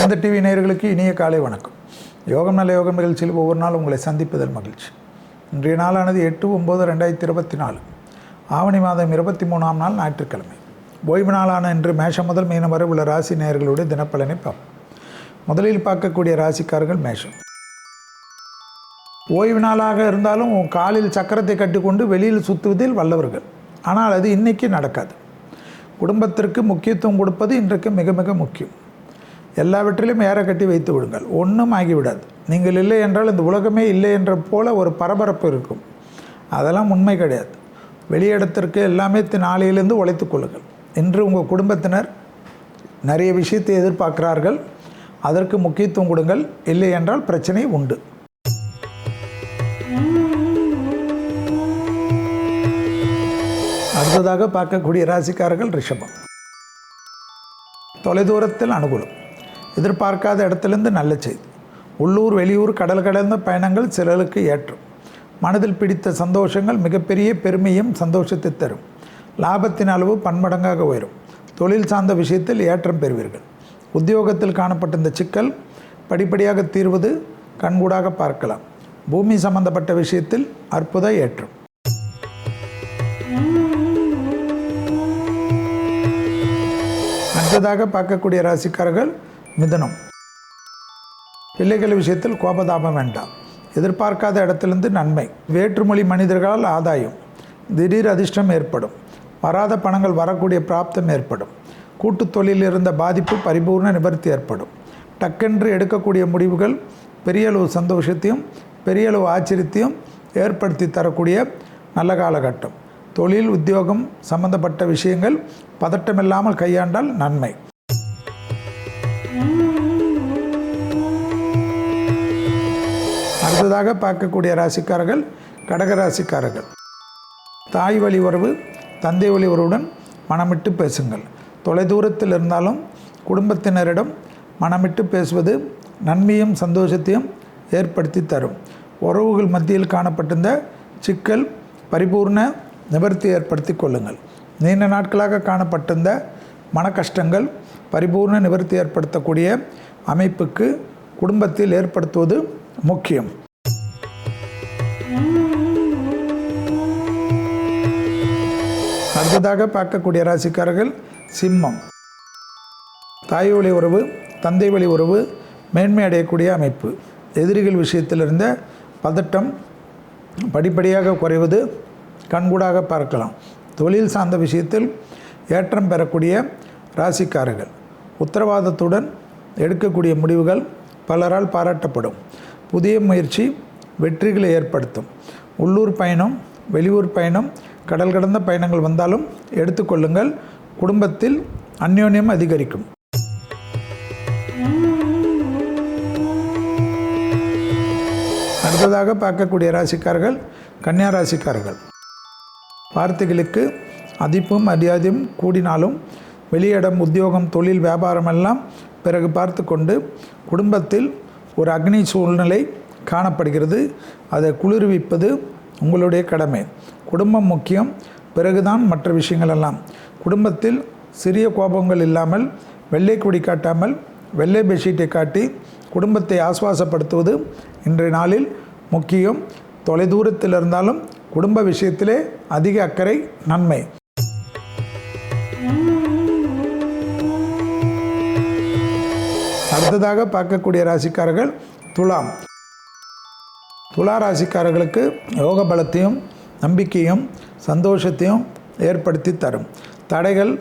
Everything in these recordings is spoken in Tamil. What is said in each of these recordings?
சிறந்த டிவி நேயர்களுக்கு இனிய காலை வணக்கம். யோகம் நல்ல யோகம் நிகழ்ச்சியில் ஒவ்வொரு நாள் உங்களை சந்திப்பதில் மகிழ்ச்சி. இன்றைய நாளானது எட்டு ஒம்பது ரெண்டாயிரத்தி இருபத்தி நாலு. ஆவணி மாதம் இருபத்தி மூணாம் நாள் ஞாயிற்றுக்கிழமை. ஓய்வு நாளான இன்று மேஷம் முதல் மீனம் வரை உள்ள ராசி நேயர்களுடைய தினப்பலனை பார்ப்போம். முதலில் பார்க்கக்கூடிய ராசிக்காரர்கள் மேஷம். ஓய்வு நாளாக இருந்தாலும் காலில் சக்கரத்தை கட்டிக்கொண்டு வெளியில் சுற்றுவதில் வல்லவர்கள். ஆனால் அது இன்னைக்கு நடக்காது. குடும்பத்திற்கு முக்கியத்துவம் கொடுப்பது இன்றைக்கு மிக மிக முக்கியம். எல்லாவற்றிலும் ஏற கட்டி வைத்து விடுங்கள். ஒன்றும் ஆகிவிடாது. நீங்கள் இல்லை என்றால் இந்த உலகமே இல்லை என்ற போல ஒரு பரபரப்பு இருக்கும். அதெல்லாம் உண்மை கிடையாது. வெளியிடத்திற்கு எல்லாமே நாளையிலேருந்து நாளையிலிருந்து உழைத்துக் கொள்ளுங்கள். இன்று உங்கள் குடும்பத்தினர் நிறைய விஷயத்தை எதிர்பார்க்கிறார்கள். அதற்கு முக்கியத்துவம் கொடுங்கள். இல்லை என்றால் பிரச்சனை உண்டு. அடுத்ததாக பார்க்கக்கூடிய ராசிக்காரர்கள் ரிஷபம். தொலைதூரத்தில் அனுகூலம். எதிர்பார்க்காத இடத்திலிருந்து நல்ல செய்தி. உள்ளூர் வெளியூர் கடல் கடந்த பயணங்கள் சிலருக்கு ஏற்றும். மனதில் பிடித்த சந்தோஷங்கள் மிகப்பெரிய பெருமையும் சந்தோஷத்தை தரும். லாபத்தின் அளவு பன்மடங்காக உயரும். தொழில் சார்ந்த விஷயத்தில் ஏற்றம் பெறுவீர்கள். உத்தியோகத்தில் காணப்பட்ட இந்த சிக்கல் படிப்படியாக தீர்வது கண்கூடாக பார்க்கலாம். பூமி சம்பந்தப்பட்ட விஷயத்தில் அற்புத ஏற்றம். அடுத்ததாக பார்க்கக்கூடிய ராசிக்காரர்கள் மிதனம். பிள்ளைகள் விஷயத்தில் கோபதாபம் வேண்டாம். எதிர்பார்க்காத இடத்திலிருந்து நன்மை. வேற்றுமொழி மனிதர்களால் ஆதாயம். திடீர் அதிர்ஷ்டம் ஏற்படும். வராத பணங்கள் வரக்கூடிய பிராப்தம் ஏற்படும். கூட்டுத் தொழிலில் இருந்த பாதிப்பு பரிபூர்ண நிவர்த்தி ஏற்படும். டக்கென்று எடுக்கக்கூடிய முடிவுகள் பெரிய அளவு சந்தோஷத்தையும் பெரிய அளவு ஆச்சரியத்தையும் ஏற்படுத்தி தரக்கூடிய நல்ல காலகட்டம். தொழில் உத்தியோகம் சம்பந்தப்பட்ட விஷயங்கள் பதட்டமில்லாமல் கையாண்டால் நன்மை. அடுத்ததாக பார்க்கக்கூடிய ராசிக்காரர்கள் கடக ராசிக்காரர்கள். தாய் வழி உறவு தந்தை வழி உறவுடன் மனமிட்டு பேசுங்கள். தொலைதூரத்தில் இருந்தாலும் குடும்பத்தினரிடம் மனமிட்டு பேசுவது நன்மையும் சந்தோஷத்தையும் ஏற்படுத்தி தரும். உறவுகள் மத்தியில் காணப்பட்டிருந்த சிக்கல் பரிபூர்ண நிவர்த்தி ஏற்படுத்தி கொள்ளுங்கள். நீண்ட நாட்களாக காணப்பட்டிருந்த மன கஷ்டங்கள் பரிபூர்ண நிவர்த்தி ஏற்படுத்தக்கூடிய அமைப்புக்கு குடும்பத்தில் ஏற்படுத்துவது முக்கியம். அடுத்ததாக பார்க்கக்கூடிய ராசிக்காரர்கள் சிம்மம். தாய் வழி உறவு தந்தை வழி உறவு மேன்மை அடையக்கூடிய அமைப்பு. எதிரிகள் விஷயத்தில் இருந்த பதட்டம் படிப்படியாக குறைவது கண்கூடாக பார்க்கலாம். தொழில் சார்ந்த விஷயத்தில் ஏற்றம் பெறக்கூடிய ராசிக்காரர்கள். உத்தரவாதத்துடன் எடுக்கக்கூடிய முடிவுகள் பலரால் பாராட்டப்படும். புதிய முயற்சி வெற்றிகளை ஏற்படுத்தும். உள்ளூர் பயணம் வெளியூர் பயணம் கடல் கடந்த பயணங்கள் வந்தாலும் எடுத்துக்கொள்ளுங்கள். குடும்பத்தில் அந்யோன்யம் அதிகரிக்கும். அடுத்ததாக பார்க்கக்கூடிய ராசிக்காரர்கள் கன்னியா ராசிக்காரர்கள். வார்த்தைகளுக்கு மதிப்பும் மரியாதையும் கூடினாலும் வெளியிடம் உத்தியோகம் தொழில் வியாபாரம் எல்லாம் பிறகு பார்த்து கொண்டு குடும்பத்தில் ஒரு அக்னி சூழ்நிலை காணப்படுகிறது. அதை குளிர்விப்பது உங்களுடைய கடமை. குடும்பம் முக்கியம். பிறகுதான் மற்ற விஷயங்கள் எல்லாம். குடும்பத்தில் சிறிய கோபங்கள் இல்லாமல் வெள்ளை கொடி காட்டாமல் வெள்ளை பெட்ஷீட்டை காட்டி குடும்பத்தை ஆசுவாசப்படுத்துவது இன்றைய நாளில் முக்கியம். தொலைதூரத்தில் இருந்தாலும் குடும்ப விஷயத்திலே அதிக அக்கறை நன்மை. அடுத்ததாக பார்க்கக்கூடிய ராசிக்காரர்கள் துலாம். துலா ராசிக்காரர்களுக்கு யோக பலத்தையும் நம்பிக்கையும் சந்தோஷத்தையும் ஏற்படுத்தி தரும். தடைகள்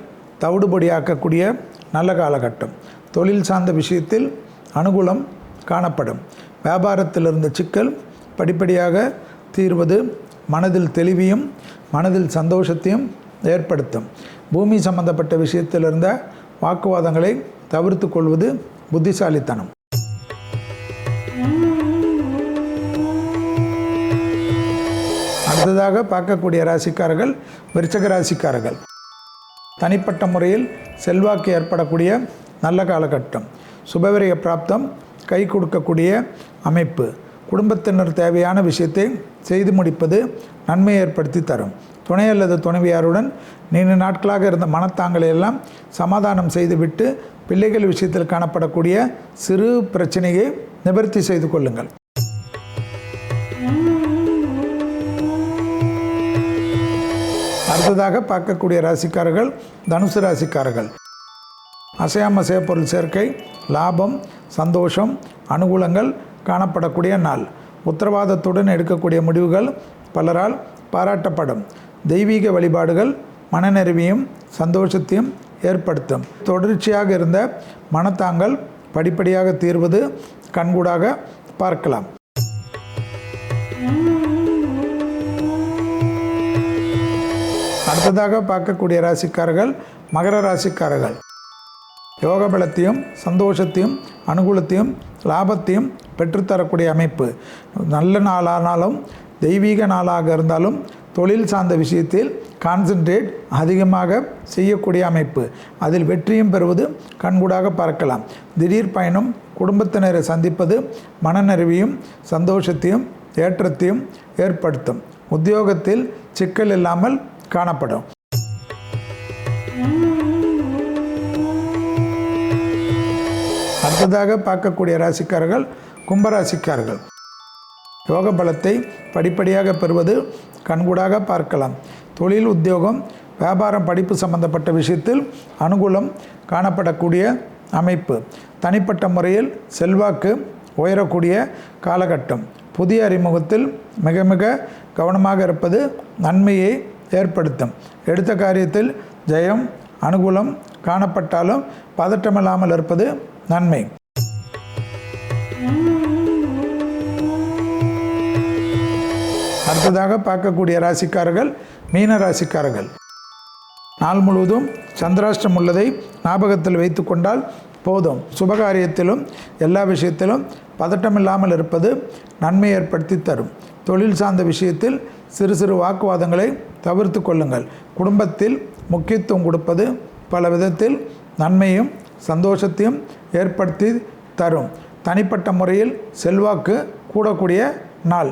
தவிடுபடியாக்கக்கூடிய நல்ல காலகட்டம். தொழில் சார்ந்த விஷயத்தில் அனுகூலம் காணப்படும். வியாபாரத்தில் இருந்த சிக்கல் படிப்படியாக தீர்வது மனதில் தெளிவையும் மனதில் சந்தோஷத்தையும் ஏற்படுத்தும். பூமி சம்பந்தப்பட்ட விஷயத்தில் இருந்த வாக்குவாதங்களை தவிர்த்து கொள்வது புத்திசாலித்தனம். அடுத்ததாக பார்க்கக்கூடிய ராசிக்காரர்கள் விருச்சக ராசிக்காரர்கள். தனிப்பட்ட முறையில் செல்வாக்கு ஏற்படக்கூடிய நல்ல காலகட்டம். சுபவிரய பிராப்தம் கை கொடுக்கக்கூடிய அமைப்பு. குடும்பத்தினர் தேவையான விஷயத்தை செய்து முடிப்பது நன்மை ஏற்படுத்தி தரும். துணை அல்லது துணைவியாருடன் நீண்ட நாட்களாக இருந்த மனத்தாங்களை எல்லாம் சமாதானம் செய்துவிட்டு பிள்ளைகள் விஷயத்தில் காணப்படக்கூடிய சிறு பிரச்சனையை நிவர்த்தி செய்து கொள்ளுங்கள். அடுத்ததாக பார்க்கக்கூடிய ராசிக்காரர்கள் தனுசு ராசிக்காரர்கள். அசையாம பொருள் சேர்க்கை லாபம் சந்தோஷம் அனுகூலங்கள் காணப்படக்கூடிய நாள். உத்தரவாதத்துடன் எடுக்கக்கூடிய முடிவுகள் பலரால் பாராட்டப்படும். தெய்வீக வழிபாடுகள் மனநிறைவையும் சந்தோஷத்தையும் ஏற்படுத்தும். தொடர்ச்சியாக இருந்த மனத்தாங்கள் படிப்படியாக தீர்வது கண்கூடாக பார்க்கலாம். அடுத்ததாக பார்க்கக்கூடிய ராசிக்காரர்கள் மகர ராசிக்காரர்கள். யோக பலத்தையும் சந்தோஷத்தையும் அனுகூலத்தையும் லாபத்தையும் பெற்றுத்தரக்கூடிய அமைப்பு. நல்ல நாளானாலும் தெய்வீக நாளாக இருந்தாலும் தொழில் சார்ந்த விஷயத்தில் கான்சென்ட்ரேட் அதிகமாக செய்யக்கூடிய அமைப்பு. அதில் வெற்றியும் பெறுவது கண்கூடாக பார்க்கலாம் திடீர் பயணம் குடும்பத்தினரை சந்திப்பது மனநிறைவையும் சந்தோஷத்தையும் ஏற்றத்தையும் ஏற்படுத்தும். உத்தியோகத்தில் சிக்கல் இல்லாமல் காணப்படும். அடுத்ததாக பார்க்கக்கூடிய ராசிக்காரர்கள் கும்பராசிக்காரர்கள். யோக பலத்தை படிப்படியாக பெறுவது கண்கூடாக பார்க்கலாம். தொழில் உத்தியோகம் வியாபாரம் படிப்பு சம்பந்தப்பட்ட விஷயத்தில் அனுகூலம் காணப்படக்கூடிய அமைப்பு. தனிப்பட்ட முறையில் செல்வாக்கு உயரக்கூடிய காலகட்டம். புதிய அறிமுகத்தில் மிக மிக கவனமாக இருப்பது நன்மையை ஏற்படுத்தும். எடுத்த காரியத்தில் ஜெயம் அனுகூலம் காணப்பட்டாலும் பதட்டமில்லாமல் இருப்பது நன்மை. அடுத்ததாக பார்க்கக்கூடிய ராசிக்காரர்கள் மீன ராசிக்காரர்கள். நாள் முழுவதும் சந்திராஷ்டம் உள்ளதை ஞாபகத்தில் வைத்து கொண்டால் போதும். சுபகாரியத்திலும் எல்லா விஷயத்திலும் பதட்டமில்லாமல் இருப்பது நன்மை ஏற்படுத்தி தரும். தொழில் சார்ந்த விஷயத்தில் சிறு சிறு வாக்குவாதங்களை தவிர்த்து கொள்ளுங்கள். குடும்பத்தில் முக்கியத்துவம் கொடுப்பது பல விதத்தில் நன்மையும் சந்தோஷத்தையும் ஏற்படுத்தி தரும். தனிப்பட்ட முறையில் செல்வாக்கு கூடக்கூடிய நாள்.